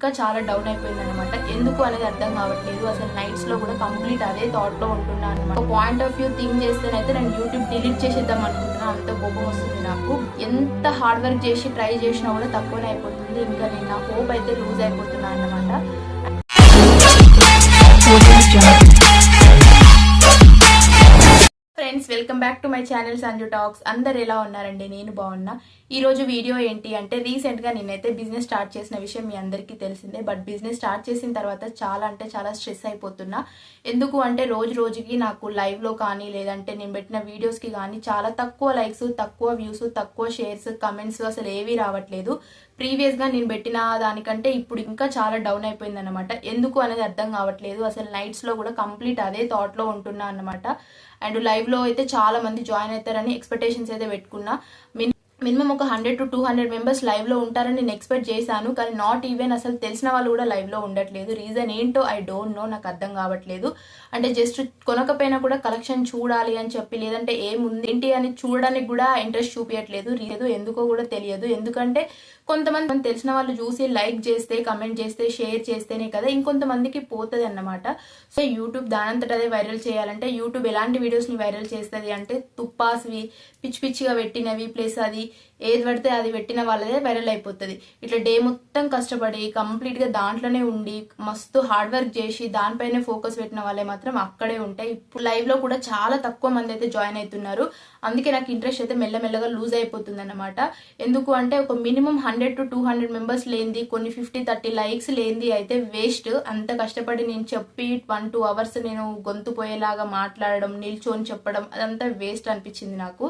ఇంకా చాలా డౌన్ అయిపోయింది అనమాట ఎందుకు అనేది అర్థం కావట్లేదు. అసలు నైట్స్లో కూడా కంప్లీట్ అదే థాట్లో ఉంటున్నాను అనమాట పాయింట్ ఆఫ్ వ్యూ థింక్ చేస్తేనైతే నేను యూట్యూబ్ డిలీట్ చేసేద్దాం అనుకుంటున్నా అంత కోపం వస్తుంది నాకు. ఎంత హార్డ్ వర్క్ చేసి ట్రై చేసినా కూడా తక్కువనే అయిపోతుంది. ఇంకా నేను నా హోప్ అయితే లూజ్ అయిపోతున్నా అనమాట welcome back to my channel Sanju talks. అందరు ఎలా ఉన్నారండి? నేను బాగున్నా. ఈరోజు వీడియో ఏంటి అంటే రీసెంట్గా నేనైతే బిజినెస్ స్టార్ట్ చేసిన విషయం మీ అందరికీ తెలిసిందే. బట్ బిజినెస్ స్టార్ట్ చేసిన తర్వాత చాలా అంటే చాలా స్ట్రెస్ అయిపోతున్నా. ఎందుకు అంటే రోజు రోజుకి నాకు లైవ్లో కానీ లేదంటే నేను పెట్టిన వీడియోస్కి కానీ చాలా తక్కువ లైక్స్ తక్కువ వ్యూస్ తక్కువ షేర్స్ కమెంట్స్ అసలు ఏవీ రావట్లేదు. ప్రీవియస్గా నేను పెట్టిన దానికంటే ఇప్పుడు ఇంకా చాలా డౌన్ అయిపోయింది అనమాట ఎందుకు అనేది అర్థం కావట్లేదు. అసలు నైట్స్లో కూడా కంప్లీట్ అదే థాట్లో ఉంటున్నా అనమాట అండ్ లైవ్లో అయితే చాలా మంది జాయిన్ అవుతారని ఎక్స్పెక్టేషన్స్ అయితే పెట్టుకున్నా. మిన్- మినిమం ఒక hundred to two hundred members లైవ్లో ఉంటారని నేను ఎక్స్పెక్ట్ చేశాను కానీ నాట్ ఈవెన్ అసలు తెలిసిన వాళ్ళు కూడా లైవ్లో ఉండట్లేదు. రీజన్ ఏంటో ఐ డోంట్ నో నాకు అర్థం కావట్లేదు. అంటే జస్ట్ కొనకపోయినా కూడా కలెక్షన్ చూడాలి అని చెప్పి లేదంటే ఏముంది ఏంటి అని చూడడానికి కూడా ఇంట్రెస్ట్ చూపించట్లేదు లేదు ఎందుకో కూడా తెలియదు. ఎందుకంటే కొంతమంది తెలిసిన వాళ్ళు చూసి లైక్ చేస్తే కమెంట్ చేస్తే షేర్ చేస్తేనే కదా ఇంకొంతమందికి పోతుంది అన్నమాట. సో యూట్యూబ్ దానంతట అదే వైరల్ చేయాలంటే యూట్యూబ్ ఎలాంటి వీడియోస్ని వైరల్ చేస్తుంది అంటే తుప్పాస్వి పిచ్చి పిచ్చిగా పెట్టినవి ప్లస్ అది ఏది పడితే అది పెట్టిన వాళ్ళదే వైరల్ అయిపోతుంది. ఇట్లా డే మొత్తం కష్టపడి కంప్లీట్గా దాంట్లోనే ఉండి మస్తు హార్డ్ వర్క్ చేసి దానిపైనే ఫోకస్ పెట్టిన వాళ్ళే మాత్రం అక్కడే ఉంటాయి ఇప్పుడు లైవ్లో కూడా చాలా తక్కువ మంది అయితే జాయిన్ అవుతున్నారు. అందుకే నాకు ఇంట్రెస్ట్ అయితే మెల్లమెల్లగా లూజ్ అయిపోతుంది అనమాట ఎందుకు అంటే ఒక minimum hundred to two hundred members లేనిది కొన్ని ఫిఫ్టీ థర్టీ లైక్స్ లేనిది అయితే వేస్ట్ అంత కష్టపడి నేను చెప్పి వన్ టూ అవర్స్ నేను గొంతు పోయేలాగా మాట్లాడడం నిల్చొని చెప్పడం అదంతా వేస్ట్ అనిపించింది నాకు.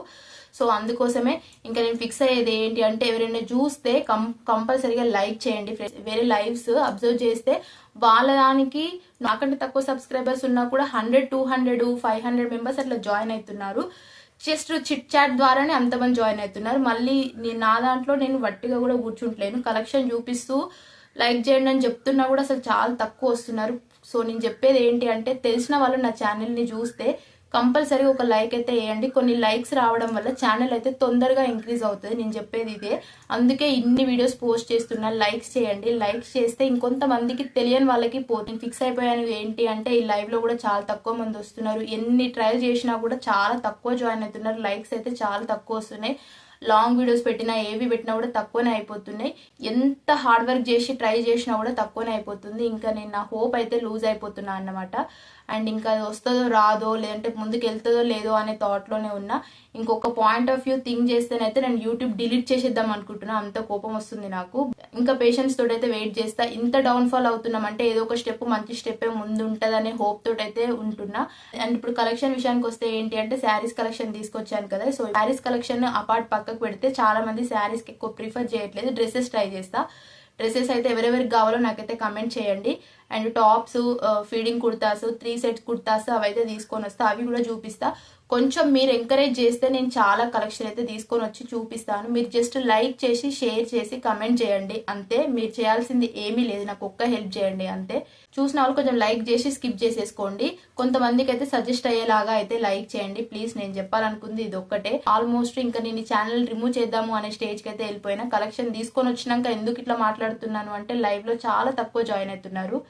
సో అందుకోసమే ఇంకా నేను ఫిక్స్ అయ్యేది ఏంటి అంటే ఎవరైనా చూస్తే కం కంపల్సరీగా లైక్ చేయండి వేరే లైవ్స్ అబ్జర్వ్ చేస్తే వాళ్ళ దానికి నాకంటే తక్కువ సబ్స్క్రైబర్స్ ఉన్నా కూడా hundred two hundred five hundred members అట్లా జాయిన్ అవుతున్నారు జస్ట్ చిట్ చాట్ ద్వారానే అంతమంది జాయిన్ అవుతున్నారు మళ్ళీ నేను నా దాంట్లో నేను వట్టిగా కూడా కూర్చుంటలేను. కలెక్షన్ చూపిస్తూ లైక్ చేయండి అని చెప్తున్నా కూడా అసలు చాలా తక్కువ వస్తున్నారు. సో నేను చెప్పేది ఏంటి అంటే తెలిసిన వాళ్ళు నా ఛానల్ని చూస్తే కంపల్సరీ ఒక లైక్ అయితే వేయండి. కొన్ని లైక్స్ రావడం వల్ల ఛానల్ అయితే తొందరగా ఇంక్రీజ్ అవుతుంది. నేను చెప్పేది ఇదే. అందుకే ఇన్ని వీడియోస్ పోస్ట్ చేస్తున్నా. లైక్స్ చేయండి. లైక్స్ చేస్తే ఇంకొంతమందికి తెలియని వాళ్ళకి పోతుంది. ఫిక్స్ అయిపోయాను ఏంటి అంటే ఈ లైవ్లో కూడా చాలా తక్కువ మంది వస్తున్నారు. ఎన్ని ట్రయల్ చేసినా కూడా చాలా తక్కువ జాయిన్ అవుతున్నారు. లైక్స్ అయితే చాలా తక్కువ వస్తున్నాయి. లాంగ్ వీడియోస్ పెట్టినా ఏవి పెట్టినా కూడా తక్కువనే అయిపోతున్నాయి. ఎంత హార్డ్ వర్క్ చేసి ట్రై చేసినా కూడా తక్కువనే అయిపోతుంది. ఇంకా నేను నా హోప్ అయితే లూజ్ అయిపోతున్నా అన్నమాట. అండ్ ఇంకా అది వస్తుందో రాదో లేదంటే ముందుకు వెళ్తుందో లేదో అనే థాట్లోనే ఉన్నా. ఇంకొక పాయింట్ ఆఫ్ వ్యూ థింక్ చేస్తేనైతే నేను యూట్యూబ్ డిలీట్ చేసేద్దాం అనుకుంటున్నా. అంత కోపం వస్తుంది నాకు. ఇంకా పేషెంట్స్ తోటైతే వెయిట్ చేస్తా. ఇంత డౌన్ఫాల్ అవుతున్నాం అంటే ఏదో ఒక స్టెప్ మంచి స్టెప్ ముందు ఉంటుందనే హోప్ తోటైతే ఉంటున్నా. అండ్ ఇప్పుడు కలెక్షన్ విషయానికి వస్తే ఏంటి అంటే శారీస్ కలెక్షన్ తీసుకొచ్చాను కదా. సో శారీస్ కలెక్షన్ అపార్ట్ పక్క పక్కకు పెడితే చాలా మంది శారీస్కి ఎక్కువ ప్రిఫర్ చేయట్లేదు. డ్రెస్సెస్ ట్రై చేస్తా. డ్రెస్సెస్ అయితే ఎవరెవరికి కావాలో నాకైతే కమెంట్ చేయండి. And tops feeding kurtas three sets kurtas అవైతే తీసుకొని వస్తా. అవి కూడా చూపిస్తా. కొంచెం మీరు ఎంకరేజ్ చేస్తే నేను చాలా కలెక్షన్ అయితే తీసుకొని వచ్చి చూపిస్తాను. మీరు జస్ట్ లైక్ చేసి షేర్ చేసి కమెంట్ చేయండి. అంతే మీరు చేయాల్సింది ఏమీ లేదు. నాకు ఒక్క హెల్ప్ చేయండి అంతే. చూసిన వాళ్ళు కొంచెం లైక్ చేసి స్కిప్ చేసేసుకోండి. కొంతమందికి అయితే సజెస్ట్ అయ్యేలాగా అయితే లైక్ చేయండి. ప్లీజ్ నేను చెప్పాలనుకుంది ఇది ఒక్కటే. ఆల్మోస్ట్ ఇంకా నేను ఈ ఛానల్ రిమూవ్ చేద్దాము అనే స్టేజ్కి అయితే వెళ్ళిపోయినా. కలెక్షన్ తీసుకొని వచ్చినాక ఎందుకు ఇట్లా మాట్లాడుతున్నాను అంటే లైవ్లో చాలా తక్కువ జాయిన్ అవుతున్నారు.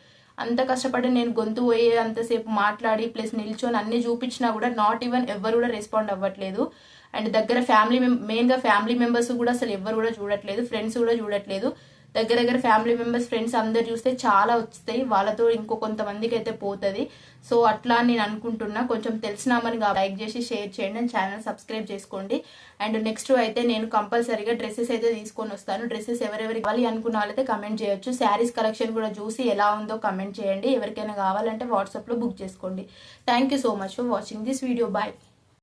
అంత కష్టపడి నేను గొంతు పోయే అంతసేపు మాట్లాడి ప్లస్ నిల్చొని అన్ని చూపించినా కూడా నాట్ ఈవెన్ ఎవరు కూడా రెస్పాండ్ అవ్వట్లేదు. అండ్ దగ్గర ఫ్యామిలీ మెయిన్గా ఫ్యామిలీ మెంబర్స్ కూడా అసలు ఎవరు కూడా చూడట్లేదు ఫ్రెండ్స్ కూడా చూడట్లేదు. దగ్గర దగ్గర ఫ్యామిలీ మెంబర్స్ ఫ్రెండ్స్ అందరు చూస్తే చాలా వస్తాయి వాళ్ళతో ఇంకో కొంతమందికి అయితే పోతుంది. సో అట్లా నేను అనుకుంటున్నా. కొంచెం తెలిసినామని లైక్ చేసి షేర్ చేయండి అండ్ ఛానల్ సబ్స్క్రైబ్ చేసుకోండి. అండ్ నెక్స్ట్ అయితే నేను కంపల్సరీగా డ్రెస్సెస్ అయితే తీసుకొని వస్తాను. డ్రెస్సెస్ ఎవరెవరికి కావాలి అనుకున్న వాళ్ళైతే కమెంట్ చేయొచ్చు. శారీస్ కలెక్షన్ కూడా చూసి ఎలా ఉందో కమెంట్ చేయండి. ఎవరికైనా కావాలంటే వాట్సాప్లో బుక్ చేసుకోండి. Thank you so much for watching this video bye